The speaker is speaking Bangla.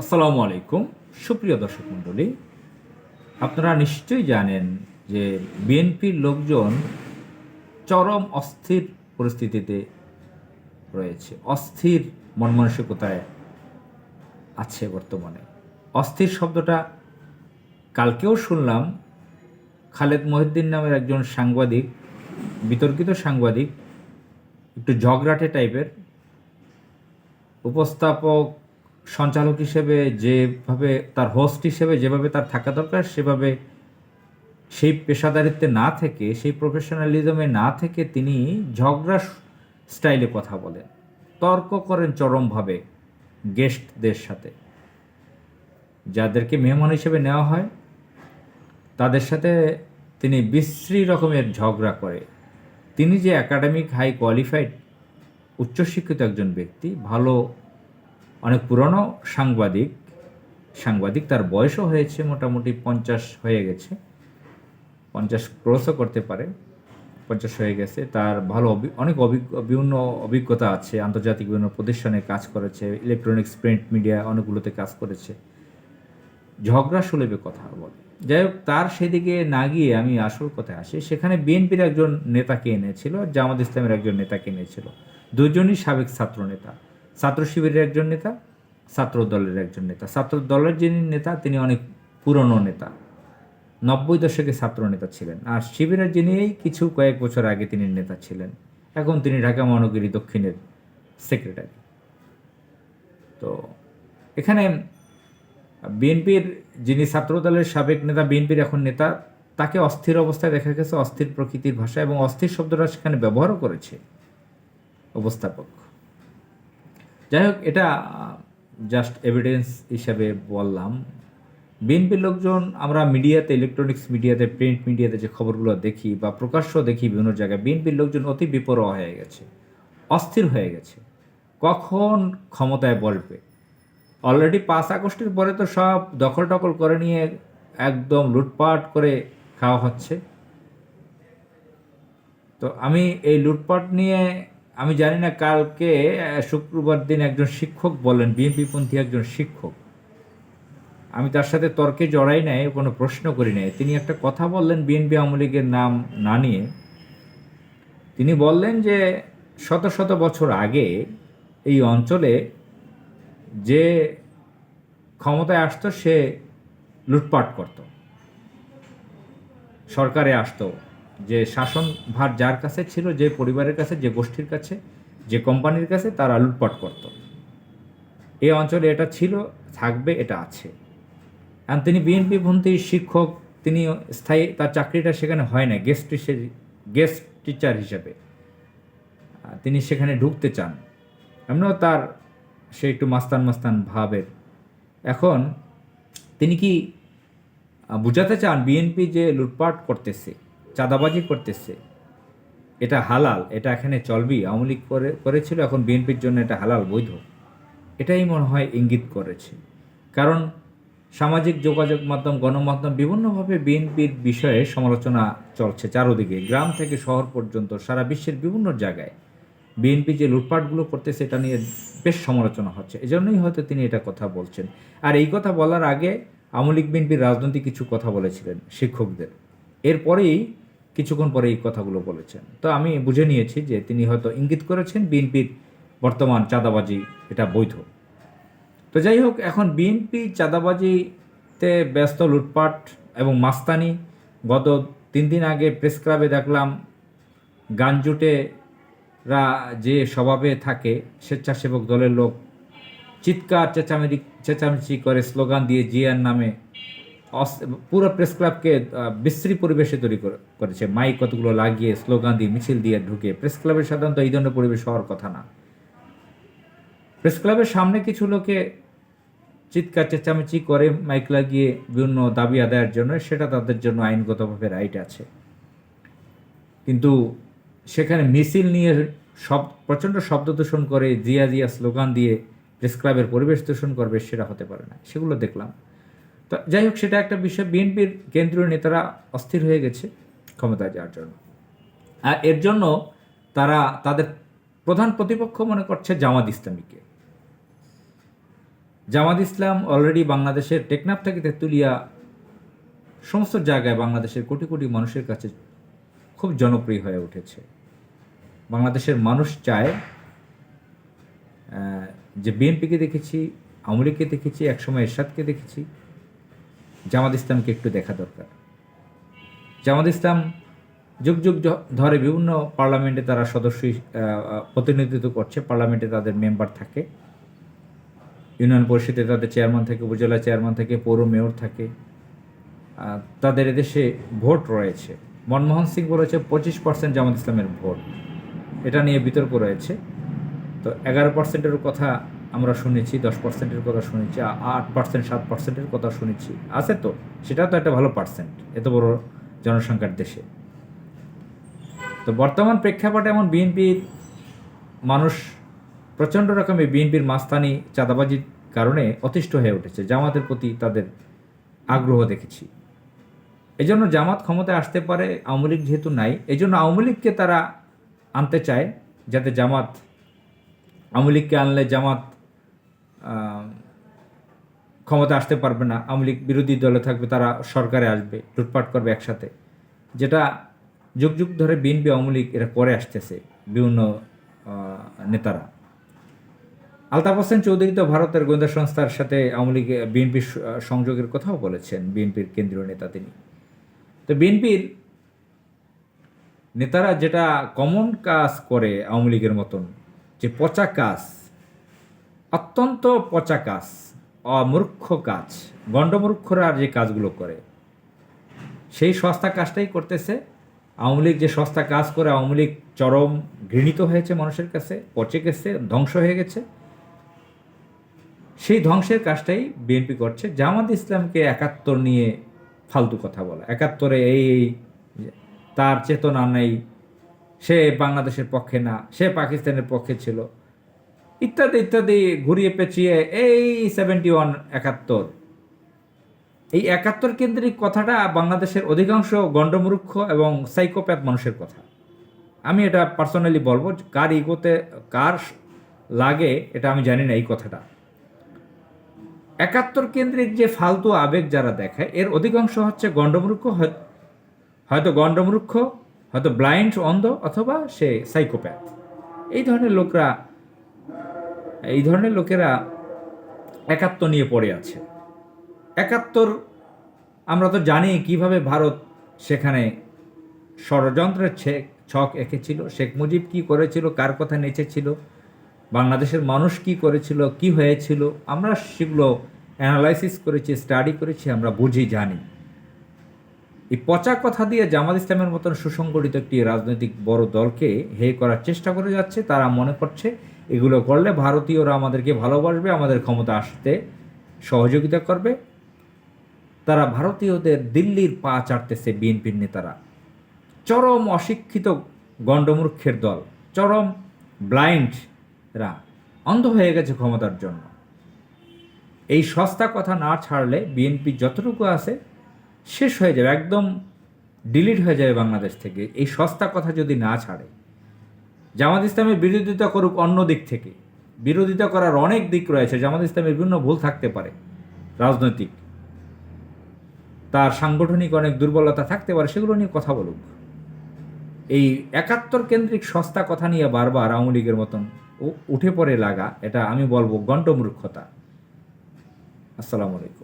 আসসালামু আলাইকুম। সুপ্রিয় দর্শক মণ্ডলী, আপনারা নিশ্চয়ই জানেন যে বিএনপির লোকজন চরম অস্থির পরিস্থিতিতে রয়েছে, অস্থির মন মানসিকতায় আছে বর্তমানে। অস্থির শব্দটা কালকেও শুনলাম, খালেদ মহিউদ্দিন নামের একজন সাংবাদিক, বিতর্কিত সাংবাদিক, একটু ঝগড়াটে টাইপের উপস্থাপক সঞ্চালক হিসেবে যেভাবে, তার হোস্ট হিসেবে যেভাবে তার থাকা দরকার, সেভাবে সেই পেশাদারিত্বে না থেকে, সেই প্রফেশনালিজমে না থেকে তিনি ঝগড়া স্টাইলে কথা বলেন। তর্ক করেন চরমভাবে গেস্টদের সাথে। যাদেরকে মেহমান হিসেবে নেওয়া হয়, তাদের সাথে তিনি বিশ্রী রকমের ঝগড়া করে। তিনি যে একাডেমিক হাই কোয়ালিফাইড উচ্চশিক্ষিত একজন ব্যক্তি, ভালো অনেক পুরনো সাংবাদিক সাংবাদিক তার বয়সও হয়েছে মোটামুটি পঞ্চাশ হয়ে গেছে। পঞ্চাশ ক্রসও করতে পারে। পঞ্চাশ হয়ে গেছে। তার ভালো অনেক বিভিন্ন অভিজ্ঞতা আছে। আন্তর্জাতিক বিভিন্ন প্রতিষ্ঠানে কাজ করেছে। ইলেকট্রনিক্স, প্রিন্ট মিডিয়া অনেকগুলোতে কাজ করেছে। ঝগড়া সুলভে কথা বলে। যাই হোক, তার সেদিকে না গিয়ে আমি আসল কথায় আসি। সেখানে বিএনপির একজন নেতাকে এনেছিল, জামাত ইসলামের একজন নেতাকে এনেছিল। দুজনই সাবেক ছাত্র নেতা ছাত্র শিবিরের একজন নেতা, ছাত্র দলের একজন নেতা। ছাত্র দলের যিনি নেতা, তিনি অনেক পুরনো নেতা। নব্বই দশকে ছাত্র নেতা ছিলেন। আর শিবিরের যিনি কিছু কয়েক বছর আগে তিনি নেতা ছিলেন, এখন তিনি ঢাকা মহানগরী দক্ষিণের সেক্রেটারি তো এখানে বিএনপির যিনি ছাত্রদলের সাবেক নেতা, বিএনপির এখন নেতা, তাকে অস্থির অবস্থায় দেখা গেছে, অস্থির প্রকৃতির ভাষা এবং অস্থির শব্দটা সেখানে ব্যবহারও করেছে। উপস্থাপক যাই হোক, এটা জাস্ট এভিডেন্স হিসাবে বললাম। বিএনপির লোকজন, আমরা মিডিয়াতে ইলেকট্রনিক্স মিডিয়াতে প্রিন্ট মিডিয়াতে যে খবরগুলো দেখি বা প্রকাশ্য দেখি বিভিন্ন জায়গায় বিএনপির লোকজন অতি বিপরোয়া হয়ে গেছে, অস্থির হয়ে গেছে। কখন ক্ষমতায় বলবে? অলরেডি পাঁচ আগস্টের পরে তো সব দখল টকল করে নিয়ে একদম লুটপাট করে খাওয়া হচ্ছে। তো আমি এই লুটপাট নিয়ে আমি জানি না কালকে শুক্রবার দিন একজন শিক্ষক বলেন, বিএনপিপন্থী একজন শিক্ষক। আমি তার সাথে তর্কে জড়াই নাই, কোনো প্রশ্ন করি নাই। তিনি একটা কথা বললেন বিএনপি আওয়ামী লীগের নাম না নিয়ে। তিনি বললেন যে, শত শত বছর আগে এই অঞ্চলে যে ক্ষমতায় আসতো সে লুটপাট করত। সরকারে আসতো। যে শাসন ভার যার কাছে ছিল, যে পরিবারের কাছে, যে গোষ্ঠীর কাছে, যে কোম্পানির কাছে, তারা লুটপাট করত। এই অঞ্চলে এটা ছিল, থাকবে, এটা আছে। আর তিনি বিএনপি পন্থী শিক্ষক, তিনি স্থায়ী, তার চাকরিটা সেখানে হয় না গেস্ট গেস্ট টিচার হিসেবে। তিনি সেখানে ঢুকতে চান। এমনও তার, সে একটু মাস্তান মাস্তান ভাবের। এখন তিনি কি বুঝাতে চান বিএনপি যে লুটপাট করতেছে? চাঁদাবাজি করতেছে। এটা হালাল, এটা এখানে চলবি, আওয়ামী লীগ করে, করেছিল, এখন বিএনপির জন্য এটা হালাল, বৈধ। এটাই মনে হয় ইঙ্গিত করেছে। কারণ সামাজিক যোগাযোগ মাধ্যম, গণমাধ্যম বিভিন্নভাবে বিএনপির বিষয়ে সমালোচনা চলছে চারোদিকে, গ্রাম থেকে শহর পর্যন্ত, সারা বিশ্বের বিভিন্ন জায়গায়। বিএনপি যে লুটপাটগুলো করতেছে, এটা নিয়ে বেশ সমালোচনা হচ্ছে। এজন্যই হয়তো তিনি এটা কথা বলছেন। আর এই কথা বলার আগে আওয়ামী লীগ, বিএনপির রাজনৈতিক কিছু কথা বলেছিলেন শিক্ষকদের। এরপরেই কিছুক্ষণ পরে এই কথাগুলো বলেছেন। তো আমি বুঝে নিয়েছি যে তিনি হয়তো ইঙ্গিত করেছেন বিএনপির বর্তমান চাঁদাবাজি এটা বৈধ। তো যাই হোক, এখন বিএনপি চাঁদাবাজিতে ব্যস্ত লুটপাট এবং মাস্তানি গত তিন দিন আগে প্রেস ক্লাবে দেখলাম গানজুটেরা যে স্বভাবে থাকে স্বেচ্ছাসেবক দলের লোক, চিৎকার চেঁচামেচি চেঁচামেচি করে স্লোগান দিয়ে জিয়ার নামে পুরো প্রেস ক্লাবকে বিশ্রী পরিবেশে তৈরি করে- করেছে। মাইক কতগুলো লাগিয়ে স্লোগান দিয়ে, মিছিল দিয়ে ঢুকে প্রেস ক্লাবের সাধারণত এই ধরনের পরিবেশ হওয়ার কথা না। প্রেস ক্লাবের সামনে কিছু লোকে চিৎকার, চেঁচামেচি করে মাইক লাগিয়ে বিভিন্ন দাবি আদায়ের জন্য, সেটা তাদের জন্য আইনগতভাবে রাইট আছে। কিন্তু সেখানে মিছিল নিয়ে সব প্রচণ্ড শব্দ দূষণ করে, জিয়া জিয়া স্লোগান দিয়ে প্রেস ক্লাবের পরিবেশ দূষণ করবে, সেটা হতে পারে না। সেগুলো দেখলাম। তো যাই হোক, সেটা একটা বিষয়। বিএনপির কেন্দ্রীয় নেতারা অস্থির হয়ে গেছে ক্ষমতায় যাওয়ার জন্য। আর এর জন্য তারা, তাদের প্রধান প্রতিপক্ষ মনে করছে জামাত ইসলামীকে। জামাত ইসলাম অলরেডি বাংলাদেশের টেকনাফ থেকে তেঁতুলিয়া, সমস্ত জায়গায় বাংলাদেশের কোটি কোটি মানুষের কাছে খুব জনপ্রিয় হয়ে উঠেছে। বাংলাদেশের মানুষ চায় যে বিএনপিকে দেখেছি, আওয়ামী লীগকে দেখেছি, একসময় এরশাদকে দেখেছি। জামাত ইসলামকে একটু দেখা দরকার। জামাত ইসলাম যুগ যুগ ধরে বিভিন্ন পার্লামেন্টে তারা আহ, প্রতিনিধিত্ব করছে পার্লামেন্টে তাদের মেম্বার থাকে। ইউনিয়ন পরিষদে তাদের চেয়ারম্যান থাকে উপজেলা চেয়ারম্যান থাকে পৌর মেয়র থাকে। তাদের এদেশে ভোট রয়েছে। মনমোহন সিং বলেছে পঁচিশ পার্সেন্ট জামাত ইসলামের ভোট। এটা নিয়ে বিতর্ক রয়েছে। তো এগারো পার্সেন্টের কথা আমরা শুনেছি, দশ পার্সেন্টের কথা শুনেছি আট পার্সেন্ট, সাত পার্সেন্টের কথা শুনেছি। আছে তো? সেটাও তো একটা ভালো পার্সেন্ট, এত বড় জনসংখ্যার দেশে। তো বর্তমান প্রেক্ষাপটে এমন বিএনপির মানুষ প্রচণ্ড রকমের বিএনপির মাস্তানি, চাঁদাবাজির কারণে অতিষ্ঠ হয়ে উঠেছে। জামাতের প্রতি তাদের আগ্রহ দেখেছি। এজন্য জামাত ক্ষমতায় আসতে পারে, আওয়ামী লীগ যেহেতু নাই, এজন্য আওয়ামী লীগকে তারা আনতে চায়, যাতে জামাত, আওয়ামী লীগকে আনলে জামাত ক্ষমতা আসতে পারবে না, আওয়ামী লীগ বিরোধী দলে থাকবে, তারা সরকারে আসবে, লুটপাট করবে একসাথে। যেটা যুগ যুগ ধরে বিএনপি আওয়ামী লীগ এরা করে আসতেছে, বিভিন্ন নেতারা। আলতাফ হোসেন চৌধুরী তো ভারতের গোয়েন্দা সংস্থার সাথে আওয়ামী লীগ বিএনপির সংযোগের কথাও বলেছেন বিএনপির কেন্দ্রীয় নেতা তিনি। তো বিএনপির নেতারা যেটা কমন কাজ করে আওয়ামী লীগের মতন, যে পচা কাজ অত্যন্ত পচা কাজ, অমূর্খ কাজ, গণ্ডমূর্খরা যে কাজগুলো করে। সেই সস্তা কাজটাই করতেছে। আওয়ামী লীগ যে সস্তা কাজ করে, আওয়ামী লীগ চরম ঘৃণিত হয়েছে মানুষের কাছে, পচে গেছে, ধ্বংস হয়ে গেছে। সেই ধ্বংসের কাজটাই বিএনপি করছে। জামাত ইসলামকে একাত্তর নিয়ে ফালতু কথা বলা। একাত্তরে এই এই, তার চেতনা নেই। সে বাংলাদেশের পক্ষে না, সে পাকিস্তানের পক্ষে ছিল। ইত্যাদি ইত্যাদি ঘুরিয়ে পেঁচিয়ে এই সেভেন্টি ওয়ান একাত্তর। এই একাত্তর কেন্দ্রিক কথাটা বাংলাদেশের অধিকাংশ গণ্ডমূর্খ এবং সাইকোপ্যাথ মানুষের কথা। আমি এটা পার্সোনালি বলব, কার ইগোতে কার লাগে এটা আমি জানি না এই কথাটা। একাত্তর কেন্দ্রিক যে ফালতু আবেগ যারা দেখায় এর অধিকাংশ হচ্ছে গণ্ডমূর্খ হয়- হয়তো গণ্ডমূর্খ, হয়তো ব্লাইন্ড অন্ধ অথবা সে সাইকোপ্যাথ এই ধরনের লোকরা এই ধরনের লোকেরা একাত্ম নিয়ে পড়ে আছে। একাত্তর আমরা তো জানি কীভাবে ভারত সেখানে ষড়যন্ত্রের ছে- ছক এঁকেছিল, শেখ মুজিব কি করেছিল, কার কথা নেচেছিল, বাংলাদেশের মানুষ কি করেছিল, কি হয়েছিল, আমরা সেগুলো অ্যানালাইসিস করেছি স্টাডি করেছি, আমরা বুঝি, জানি। এই পচা কথা দিয়ে জামাত ইসলামের মতন সুসংগঠিত একটি রাজনৈতিক বড় দলকে হে করার চেষ্টা করে যাচ্ছে, তারা মনে করছে এগুলো করলে ভারতীয়রা আমাদেরকে ভালোবাসবে, আমাদের ক্ষমতা আসতে সহযোগিতা করবে। তারা ভারতীয়দের দিল্লির পা চাটতেছে বিএনপির নেতারা। চরম অশিক্ষিত গণ্ডমূর্খের দল, চরম ব্লাইন্ডরা অন্ধ হয়ে গেছে ক্ষমতার জন্য। এই সস্তা কথা না ছাড়লে বিএনপি যতটুকু আছে শেষ হয়ে যাবে, একদম ডিলিট হয়ে যাবে বাংলাদেশ থেকে। এই সস্তা কথা যদি না ছাড়ে জামাত ইসলামের বিরোধিতা করুক অন্য দিক থেকে। বিরোধিতা করার অনেক দিক রয়েছে, জামাত ইসলামের বিভিন্ন ভুল থাকতে পারে, রাজনৈতিক। তার সাংগঠনিক অনেক দুর্বলতা থাকতে পারে, সেগুলো নিয়ে কথা বলুক। এই একাত্তর কেন্দ্রিক সস্তা কথা নিয়ে বারবার আওয়ামী লীগের মতন উঠে পড়ে লাগা, এটা আমি বলব গণ্ডমূর্খতা আসসালামু আলাইকুম।